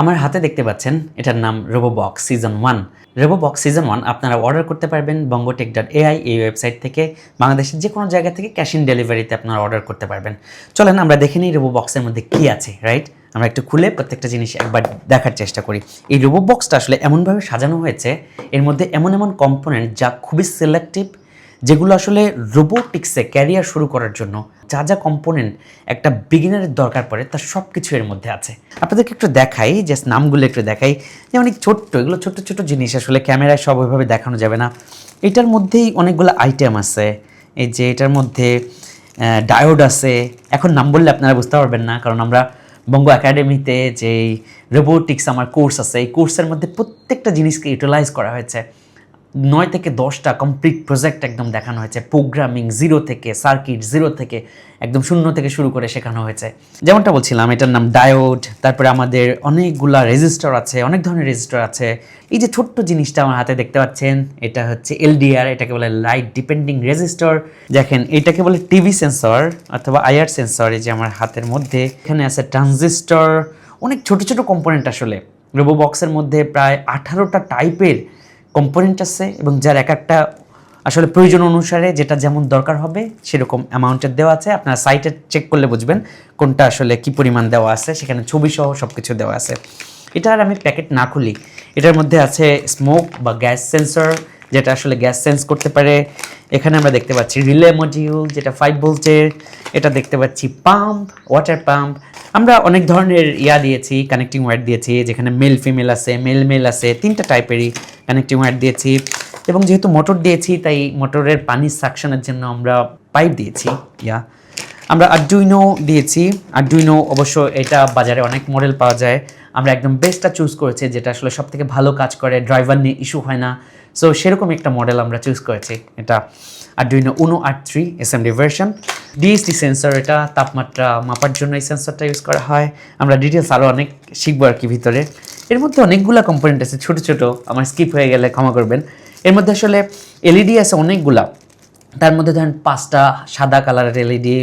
আমার হাতে দেখতে পাচ্ছেন, এটার নাম Robobox season one Robobox season one আপনারা অর্ডার করতে পারবেন বঙ্গটেক ডট এআই এই ওয়েবসাইট থেকে। বাংলাদেশের যে কোনো জায়গা থেকে ক্যাশ ইন ডেলিভারিতে আপনারা অর্ডার করতে পারবেন। চলেন আমরা দেখে নিই রোবোবক্সের মধ্যে কী আছে রাইট আমরা একটু খুলে প্রত্যেকটা জিনিস একবার দেখার চেষ্টা করি। এই রোবোবক্সটা আসলে এমনভাবে সাজানো হয়েছে, এর মধ্যে এমন এমন কম্পোনেন্ট যা খুবই সিলেক্টিভ যেগুলো আসলে রোবোটিক্সে ক্যারিয়ার শুরু করার জন্য যা যা কম্পোনেন্ট একটা বিগিনারের দরকার পড়ে, তার সব কিছু এর মধ্যে আছে। আপনাদেরকে একটু দেখাই জাস্ট নামগুলো একটু দেখাই। যে অনেক ছোট্ট, এগুলো ছোট্ট ছোট্ট জিনিস আসলে ক্যামেরায় সব ওইভাবে দেখানো যাবে না। এটার মধ্যেই অনেকগুলো আইটেম আছে। এই যে এটার মধ্যে ডায়োড আছে। এখন নাম বললে আপনারা বুঝতে পারবেন না, কারণ আমরা বঙ্গ একাডেমিতে যেই রোবোটিক্স আমার কোর্স আছে, এই কোর্সের মধ্যে প্রত্যেকটা জিনিসকে ইউটিলাইজ করা হয়েছে। নয় থেকে দশটা কমপ্লিট প্রজেক্ট একদম দেখানো হয়েছে। প্রোগ্রামিং জিরো থেকে সার্কিট জিরো থেকে, একদম শূন্য থেকে শুরু করে শেখানো হয়েছে। যেমনটা বলছিলাম, এটার নাম ডায়োড তারপরে আমাদের অনেকগুলা রেজিস্টার আছে, অনেক ধরনের রেজিস্টার আছে। এই যে ছোট্ট জিনিসটা আমার হাতে দেখতে পাচ্ছেন, এটা হচ্ছে এলডিআর এটাকে বলে লাইট ডিপেন্ডিং রেজিস্টার দেখেন, এটাকে বলে টিভি সেন্সর অথবা আইআর সেন্সর এই যে আমার হাতের মধ্যে। এখানে আছে ট্রানজিস্টর অনেক ছোট ছোট কম্পোনেন্ট আসলে। রোবো বক্সের মধ্যে প্রায় আঠারোটা টাইপের কম্পোনেন্ট আছে এবং যার এক একটা আসলে প্রয়োজন অনুসারে যেটা যেমন দরকার হবে সেরকম অ্যামাউন্টের দেওয়া আছে। আপনার সাইটে চেক করলে বুঝবেন কোনটা আসলে কি পরিমাণ দেওয়া আছে, সেখানে ছবি সহ সব কিছু দেওয়া আছে। এটার আমি প্যাকেট না খুলি। এটার মধ্যে আছে স্মোক বা গ্যাস সেন্সর যেটা আসলে গ্যাস সেন্স করতে পারে। এখানে আমরা দেখতে পাচ্ছি রিলে মডিউল যেটা ফাইভ ভোল্টের এটা দেখতে পাচ্ছি পাম্প ওয়াটার পাম্প আমরা অনেক ধরনের ইয়া দিয়েছি কানেক্টিং ওয়্যার দিয়েছি, যেখানে মেল ফিমেল আছে মেল মেল আছে, তিনটা টাইপেরই কানেক্টিং ওয়্যার দিয়েছি এবং যেহেতু মোটর দিয়েছি, তাই মোটরের পানি সাকশনের জন্য আমরা পাইপ দিয়েছি ইয়া আমরা আরডুইনো দিয়েছি। আরডুইনো অবশ্য এটা বাজারে অনেক মডেল পাওয়া যায়। আমরা একদম বেস্টটা চুজ করেছি, যেটা আসলে সব থেকে ভালো কাজ করে ড্রাইভার নিয়ে ইস্যু হয় না। সো সেরকম একটা মডেল আমরা চুজ করেছি। এটা আরডুইনো উনো আট three SMD version DST sensor এটা তাপমাত্রা মাপার জন্য এই সেন্সরটা ইউজ করা হয়। আমরা ডিটেলস আরও অনেক শিখব আর কি ভিতরে। এর মধ্যে অনেকগুলা কম্পোনেন্ট আছে, ছোট ছোট, আমার স্কিপ হয়ে গেলে ক্ষমা করবেন। এর মধ্যে আসলে এলইডি আছে অনেকগুলা। তার মধ্যে ধরেন পাঁচটা সাদা কালারের এলইডি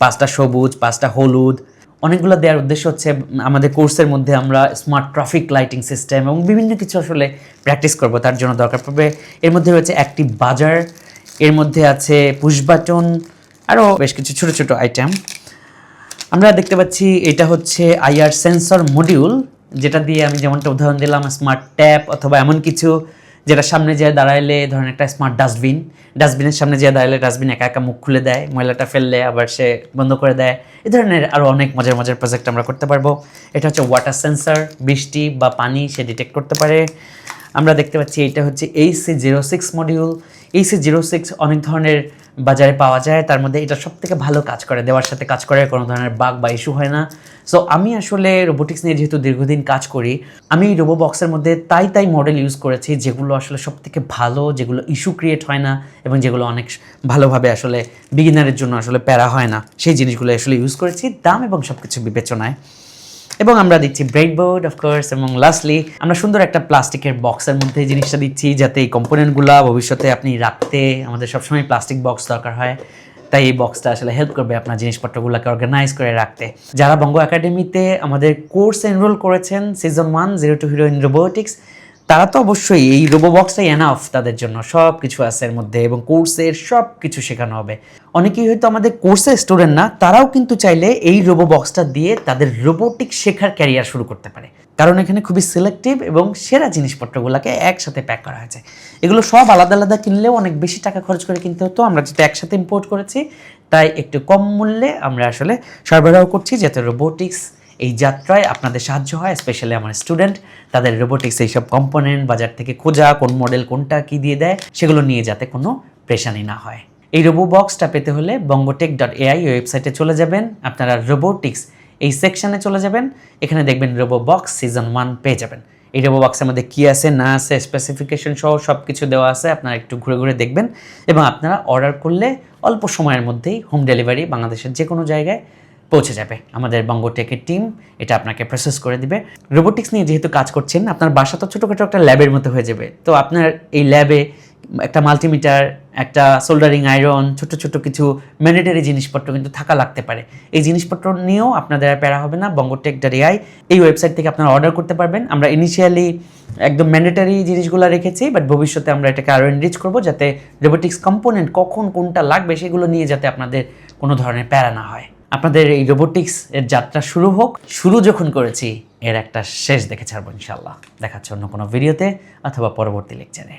পাঁচটা সবুজ, পাঁচটা হলুদ। অনেকগুলো দেওয়ার উদ্দেশ্য হচ্ছে, আমাদের কোর্সের মধ্যে আমরা স্মার্ট ট্রাফিক লাইটিং সিস্টেম এবং বিভিন্ন কিছু আসলে প্র্যাকটিস করব, তার জন্য দরকার পড়বে। এর মধ্যে রয়েছে একটি বাজার এর মধ্যে আছে পুশ বাটন আরও বেশ কিছু ছোট ছোট আইটেম আমরা দেখতে পাচ্ছি এটা হচ্ছে আইআর সেন্সর মডিউল যেটা দিয়ে আমি যেমনটা উদাহরণ দিলাম স্মার্ট ট্যাপ অথবা এমন কিছু যেটা সামনে যেয়ে দাঁড়াইলে ধরেন একটা স্মার্ট ডাস্টবিন ডাস্টবিনের সামনে যেয়ে দাঁড়ালে ডাস্টবিন একা একা মুখ খুলে দেয়, ময়লাটা ফেললে আবার সে বন্ধ করে দেয়। এ ধরনের আরও অনেক মজার মজার প্রজেক্ট আমরা করতে পারব। এটা হচ্ছে ওয়াটার সেন্সর বৃষ্টি বা পানি সে ডিটেক্ট করতে পারে। আমরা দেখতে পাচ্ছি এটা হচ্ছে HC zero six module HC zero six অনেক ধরনের বাজারে পাওয়া যায়, তার মধ্যে এটা সব থেকে ভালো কাজ করে। দেওয়ার সাথে কাজ করে, কোনো ধরনের বাগ বা ইস্যু হয় না। সো আমি আসলে রোবোটিক্স নিয়ে যেহেতু দীর্ঘদিন কাজ করি, আমি রোবো বক্সের মধ্যে তাই তাই মডেল ইউজ করেছি, যেগুলো আসলে সব থেকে ভালো, যেগুলো ইস্যু ক্রিয়েট হয় না এবং যেগুলো অনেক ভালোভাবে আসলে বিগিনারের জন্য আসলে প্যারা হয় না। সেই জিনিসগুলো আসলে ইউজ করেছি। দাম এবং সব কিছু বিবেচনায়। এবং আমরা দিচ্ছি ব্রেডবোর্ড অফকোর্স এবং লাস্টলি আমরা সুন্দর একটা প্লাস্টিকের বক্সের মধ্যে জিনিসটা দিচ্ছি যাতে এই কম্পোনেন্টগুলো ভবিষ্যতে আপনি রাখতে আমাদের সবসময় প্লাস্টিক বক্স দরকার হয়। তাই এই বক্সটা আসলে হেল্প করবে আপনার জিনিসপত্রগুলোকে অর্গানাইজ করে রাখতে। যারা বঙ্গ একাডেমিতে আমাদের কোর্স এনরোল করেছেন season one zero to hero in robotics তারা তো অবশ্যই এই রোবো বক্সটাই এনাফ তাদের জন্য। সব কিছু আছে এর মধ্যে এবং কোর্সের সব কিছু শেখানো হবে। অনেকেই হয়তো আমাদের কোর্সের স্টুডেন্ট না, তারাও কিন্তু চাইলে এই রোবো বক্সটা দিয়ে তাদের রোবোটিক শেখার ক্যারিয়ার শুরু করতে পারে। কারণ এখানে খুবই সিলেক্টিভ এবং সেরা জিনিসপত্রগুলোকে একসাথে প্যাক করা হয়েছে। এগুলো সব আলাদা আলাদা কিনলেও অনেক বেশি টাকা খরচ করে কিনতে হতো। আমরা যেটা একসাথে ইম্পোর্ট করেছি, তাই একটু কম মূল্যে আমরা আসলে সরবরাহ করছি, যাতে রোবোটিক্স এই যাত্রায় আপনাদের সাহায্য হয় স্পেশালি আমার স্টুডেন্ট তাদের রোবোটিক্স এইসব কম্পোনেন্ট বাজার থেকে খোঁজা, কোন মডেল কোনটা কি দিয়ে দেয়, সেগুলো নিয়ে যাতে কোনো প্রেশানি না হয়। এই রোবো বক্সটা পেতে হলে বঙ্গটেক ডট এআই ওয়েবসাইটে চলে যাবেন, আপনারা রোবোটিক্স এই সেকশানে চলে যাবেন, এখানে দেখবেন রোবো বক্স সিজন ওয়ান পেয়ে যাবেন। এই রোবো বক্সের মধ্যে কী আছে, না আছে স্পেসিফিকেশন সহ সব কিছু দেওয়া আছে, আপনারা একটু ঘুরে ঘুরে দেখবেন। এবং আপনারা অর্ডার করলে অল্প সময়ের মধ্যেই হোম ডেলিভারি বাংলাদেশের যে কোনো জায়গায় পৌঁছে যাবে। আমাদের বঙ্গটেকের টিম এটা আপনাকে প্রসেস করে দিবে। রোবোটিক্স নিয়ে যেহেতু কাজ করছেন, আপনার বাসা তো ছোটোখাটো একটা ল্যাবের মতো হয়ে যাবে। তো আপনার এই ল্যাবে একটা মাল্টিমিটার একটা সোল্ডারিং আয়রন ছোট ছোট কিছু ম্যান্ডেটারি জিনিসপত্র কিন্তু থাকা লাগতে পারে। এই জিনিসপত্র নিয়েও আপনাদের আর প্যারা হবে না। বঙ্গটেক ডট এআই এই ওয়েবসাইট থেকে আপনারা অর্ডার করতে পারবেন। আমরা ইনিশিয়ালি একদম ম্যান্ডেটারি জিনিসগুলো রেখেছি বাট ভবিষ্যতে আমরা এটাকে আরও এনরিচ করব যাতে রোবোটিক্স কম্পোনেন্ট কখন কোনটা লাগবে সেগুলো নিয়ে যাতে আপনাদের কোনো ধরনের প্যারা না হয়। আপনাদের এই রোবোটিক্স এর যাত্রা শুরু হোক। শুরু যখন করেছি, এর একটা শেষ দেখে ছাড়বো ইনশাল্লাহ দেখাচ্ছে অন্য কোনো ভিডিওতে অথবা পরবর্তী লেকচারে